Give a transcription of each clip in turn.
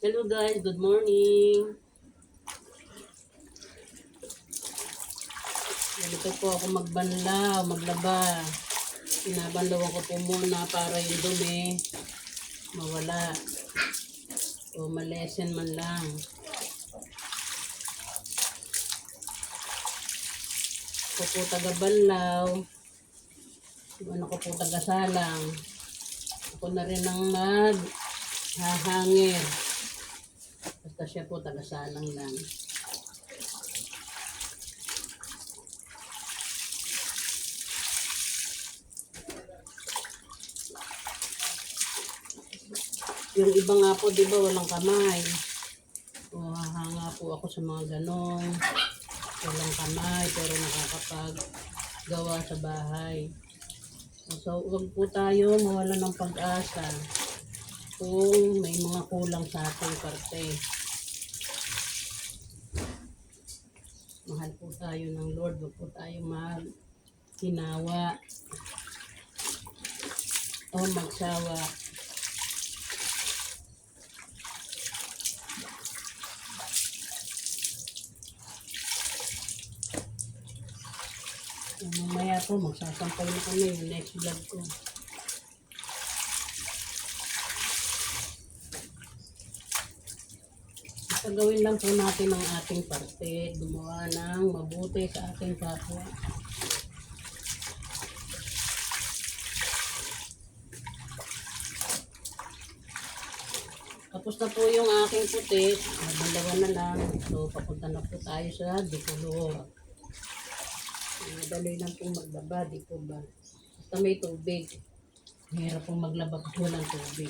Hello guys, good morning. Ganito po ako magbanlaw, maglaba. Pinabanlawan ko po muna para yung dumi mawala. O malesen man lang. Ako po taga-banlaw. Ano ko po taga-salang. Ako na rin ang mag hahangir. Basta siya po taga-salang lang. Yung iba nga po, di ba, walang kamay. O, hahanga po ako sa mga ganong walang kamay, pero nakakapag gawa sa bahay. So, huwag po tayo mawala ng pag-asa kung may mga kulang sa ating parte. Mahal po tayo ng Lord, huwag po tayo mag hinawa o magsawa. Mamaya po, magsasampay na kami yung next vlog ko. Basta gawin lang po natin ang ating parte, gumawa ng mabuti sa ating kapwa. Tapos na po yung aking puti, nagbandawan na lang. So, papunta na po tayo sa Dicolor. Madali lang pong maglaba, di po ba? Basta may tubig. Mahirap pong maglaba pag walang tubig.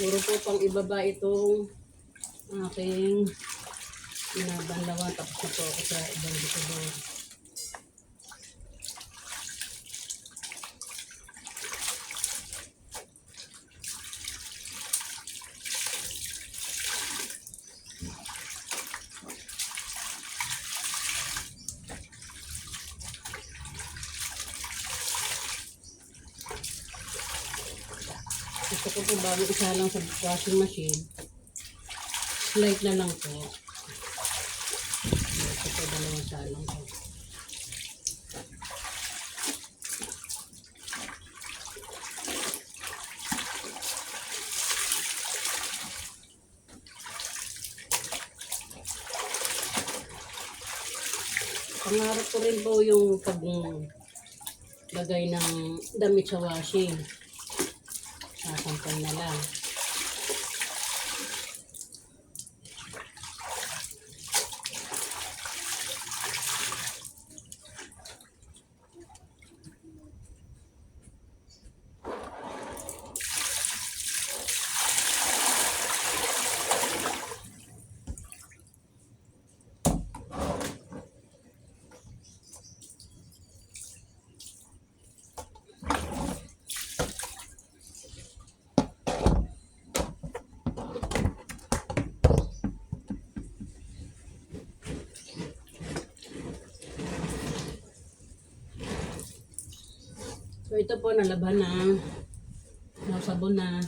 Puro po pang ibaba itong aking binabanlawan. Tapos na po ako sa ibang dito Gusto ko po bago isa lang sa washing machine. Slide na lang po. Ito po dalawang salang po. Pangarap ko rin po yung pag lagay ng damit sa washing. Sasampal na lang. So ito po nalaban na. Nasabon na.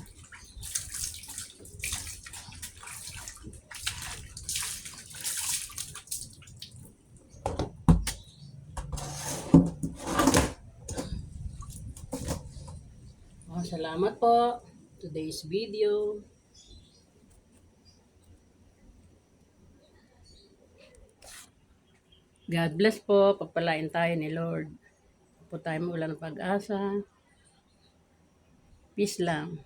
Oh, salamat po. Today's video. God bless po. Pagpalain tayo ni Lord po tayo mawala ng pag-asa. Peace lang.